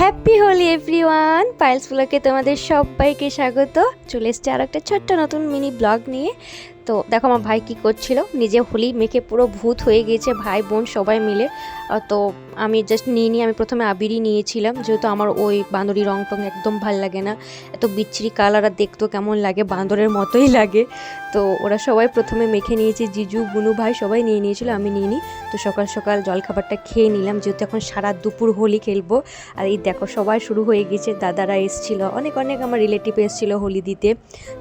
Happy Holi everyone piles ব্লগে তোমাদের সবাইকে স্বাগত। চলে এসছে আর একটা ছোট্ট নতুন মিনি ব্লগ নিয়ে। তো দেখো আমার ভাই কি করছিল? নিজে হোলি মেখে পুরো ভূত হয়ে গিয়েছে, ভাই বোন সবাই মিলে। তো আমি জাস্ট নিয়ে নিয়ে আমি প্রথমে আবিরই নিয়েছিলাম, যেহেতু আমার ওই বাঁদরি রং টং একদম ভালো লাগে না। এত বিচ্ছিরি কালার আর দেখতেও কেমন লাগে বাঁদরের মতোই লাগে। তো ওরা সবাই প্রথমে মেখে নিয়েছে, জিজু, বুনু ভাই সবাই নিয়ে নিয়েছিল, আমি নিয়ে নিই। তো সকাল সকাল জলখাবারটা খেয়ে নিলাম, যেহেতু এখন সারা দুপুর হোলি খেলব। আর এই দেখো সবাই শুরু হয়ে গেছে দাদারা এসছিল, অনেক অনেক আমার রিলেটিভ এসছিল হোলি দিতে,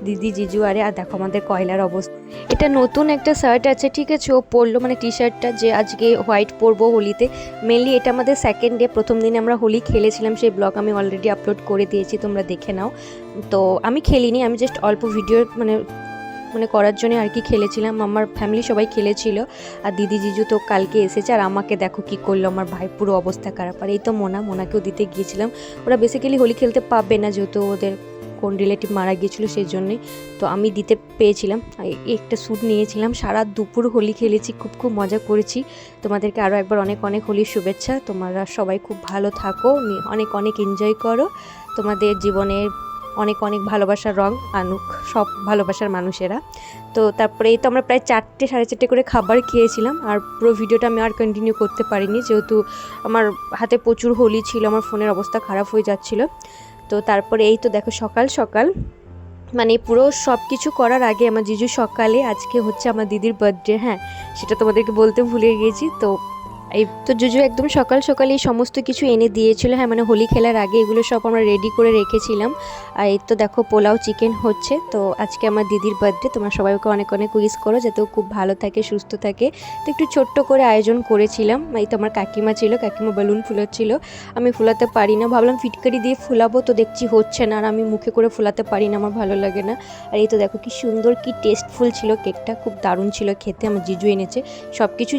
দিদি, জিজু, আরে, আর দেখো আমাদের কয়লার অবস্থা। এটা নতুন একটা শার্ট আছে, ঠিক আছে, ও পরলো মানে টি শার্টটা যে আজকে হোয়াইট পরবো হোলিতে। মেনলি এটা আমাদের সেকেন্ড ডে প্রথম দিনে আমরা হোলি খেলেছিলাম, সেই ব্লগ আমি অলরেডি আপলোড করে দিয়েছি, তোমরা দেখে নাও। তো আমি খেলিনি, আমি জাস্ট অল্প ভিডিও মানে মানে করার জন্য আর কি খেলেছিলাম। আমার ফ্যামিলি সবাই খেলেছিল, আর দিদি জিজু তো কালকে এসেছে, আর আমাকে দেখো কি করল, আমার ভাই পুরো অবস্থা খারাপ। আর এই তো মোনা, মোনাকেও দিতে গিয়েছিলাম। ওরা বেসিক্যালি হোলি খেলতে পারবে না, যেহেতু ওদের কোন রিলেটিভ মারা গিয়েছিল সেই জন্যই। তো আমি দিতে পেয়েছিলাম। একটা স্যুট নিয়েছিলাম। সারা দুপুর হোলি খেলেছি, খুব খুব মজা করেছি। তোমাদেরকে আরও একবার অনেক অনেক হোলির শুভেচ্ছা। তোমরা সবাই খুব ভালো থাকো অনেক অনেক এনজয় করো। তোমাদের জীবনের অনেক অনেক ভালোবাসার রং আনুক সব ভালোবাসার মানুষেরা। তো তারপরে এই তো আমরা প্রায় চারটে, সাড়ে চারটে করে খাবার খেয়েছিলাম। আর পুরো ভিডিওটা আমি আর কন্টিনিউ করতে পারিনি। যেহেতু আমার হাতে প্রচুর হোলি ছিল, আমার ফোনের অবস্থা খারাপ হয়ে যাচ্ছিল। তো তারপরে এই তো দেখো সকাল সকাল। মানে পুরো সব কিছু করার আগে আমার জিজু সকালে, আজকে হচ্ছে আমার দিদির বার্থডে হ্যাঁ? সেটা তোমাদেরকে বলতে ভুলে গিয়েছি। তো এই তো জুজু একদম সকাল সকালে এই সমস্ত কিছু এনে দিয়েছিল। হ্যাঁ মানে হোলি খেলার আগে এগুলো সব আমরা রেডি করে রেখেছিলাম। আর এই তো দেখো, পোলাও চিকেন হচ্ছে। তো আজকে আমার দিদির বার্থডে তোমরা সবাইকে অনেক অনেক উইস করো যাতে ও খুব ভালো থাকে, সুস্থ থাকে। তো একটু ছোট্ট করে আয়োজন করেছিলাম। এই তো আমার কাকিমা ছিল, কাকিমা বেলুন ফুলাচ্ছিল আমি ফুলাতে পারি না। ভাবলাম ফিটকারি দিয়ে ফুলাবো, তো দেখছি হচ্ছে না। আর আমি মুখে করে ফুলাতে পারি না, আমার ভালো লাগে না। আর এই তো দেখো কি সুন্দর, কি টেস্টফুল ছিল। কেকটা খুব দারুণ ছিল খেতে। আমার জিজু এনেছে। সব কিছু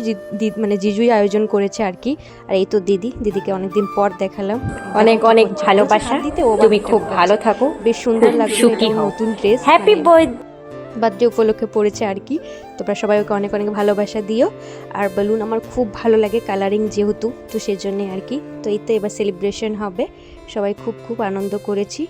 মানে জিজুই আয়োজন করেছে আর কি। আর এই তো দিদি দিদিকে অনেকদিন পর দেখালাম। অনেক অনেক ভালোবাসা। দিতে ও তুমি খুব ভালো থাকো। বেশ সুন্দর লাগছে। নতুন ড্রেস হ্যাপি বয় বার্থডে উপলক্ষে পড়েছে আর কি। তোমরা সবাই ওকে অনেক অনেক ভালোবাসা দিও। আর বেলুন আমার খুব ভালো লাগে কালারিং যেহেতু তো সেই জন্যে আর কি। তো এই তো এবার সেলিব্রেশন হবে। সবাই খুব খুব আনন্দ করেছি।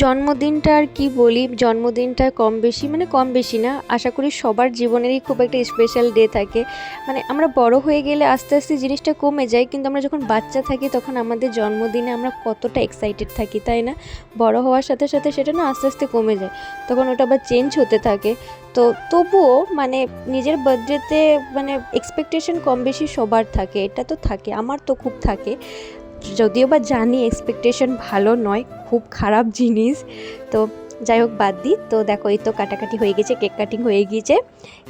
জন্মদিনটা আর কি বলি, জন্মদিনটা কম বেশি মানে কম বেশি না, আশা করি সবার জীবনেরই খুব একটা স্পেশাল ডে থাকে। মানে আমরা বড় হয়ে গেলে আস্তে আস্তে জিনিসটা কমে যায়, কিন্তু আমরা যখন বাচ্চা থাকি তখন আমাদের জন্মদিনে আমরা কতটা এক্সাইটেড থাকি, তাই না? বড় হওয়ার সাথে সাথে সেটা না আস্তে আস্তে কমে যায়, তখন ওটা আবার চেঞ্জ হতে থাকে। তো তবুও মানে নিজের বার্থডেতে মানে এক্সপেকটেশন কম বেশি সবার থাকে, এটা তো থাকে, আমার তো খুব থাকে। যদিও বা জানি এক্সপেকটেশন ভালো নয়, খুব খারাপ জিনিস। তো যাই হোক বাদ দিই তো দেখো এই তো কাটাকাটি হয়ে গেছে কেক কাটিং হয়ে গিয়েছে।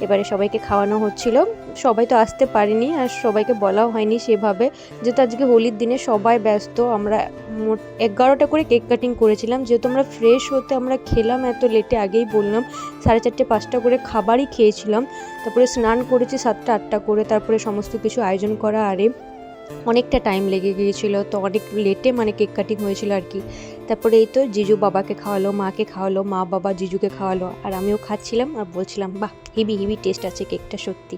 এবারে সবাইকে খাওয়ানো হচ্ছিল। সবাই তো আসতে পারেনি আর সবাইকে বলাও হয়নি সেভাবে। যেহেতু আজকে হোলির দিনে সবাই ব্যস্ত, আমরা মোট এগারোটা করে কেক কাটিং করেছিলাম। যেহেতু আমরা ফ্রেশ হতে আমরা খেলাম, এত লেটে আগেই বললাম, সাড়ে চারটে, পাঁচটা করে খাবারই খেয়েছিলাম। তারপরে স্নান করেছি সাতটা, আটটা করে, তারপরে সমস্ত কিছু আয়োজন করা, আরে অনেকটা টাইম লেগে গিয়েছিল। তো অনেক লেটে মানে কেক কাটিং হয়েছিল আর কি। তারপরে এই তো জিজু বাবাকে খাওয়ালো, মাকে খাওয়ালো, মা বাবা জিজুকে খাওয়ালো। আর আমিও খাচ্ছিলাম আর বলছিলাম, বাহ, হেভি হেভি টেস্ট আছে কেকটা সত্যি।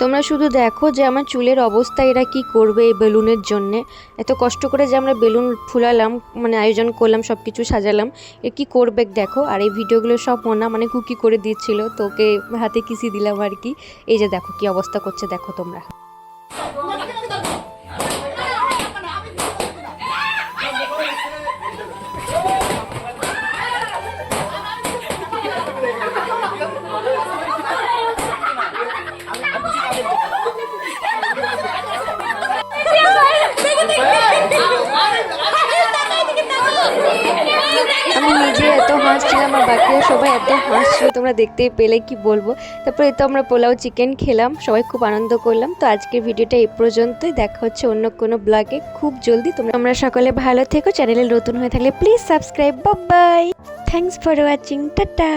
তোমরা শুধু দেখো যে আমার চুলের অবস্থা, এরা কি করবে এই বেলুনের জন্যে। এত কষ্ট করে যে আমরা বেলুন ফুলালাম মানে আয়োজন করলাম সব কিছু সাজালাম, এ কি করবে দেখো। আর এই ভিডিওগুলো সব মনা মানে কুকি করে দিচ্ছিল, তোকে হাতে কিসি দিলাম আর কি। এই যে দেখো কি অবস্থা করছে, দেখো তোমরা। হাসছিলাম আর বাকিরা সবাই এত হাসছিল, তোমরা দেখতেই পেলে কি বলব। তারপরে তো আমরা পোলাও চিকেন খেলাম, সবাই খুব আনন্দ করলাম। তো আজকের ভিডিওটা এই পর্যন্তই, দেখা হচ্ছে অন্য কোনো ব্লগে খুব জলদি তোমরা আমরা সকলে ভালো থেকো চ্যানেলে নতুন হয়ে থাকলে please subscribe bye thanks for watching tata.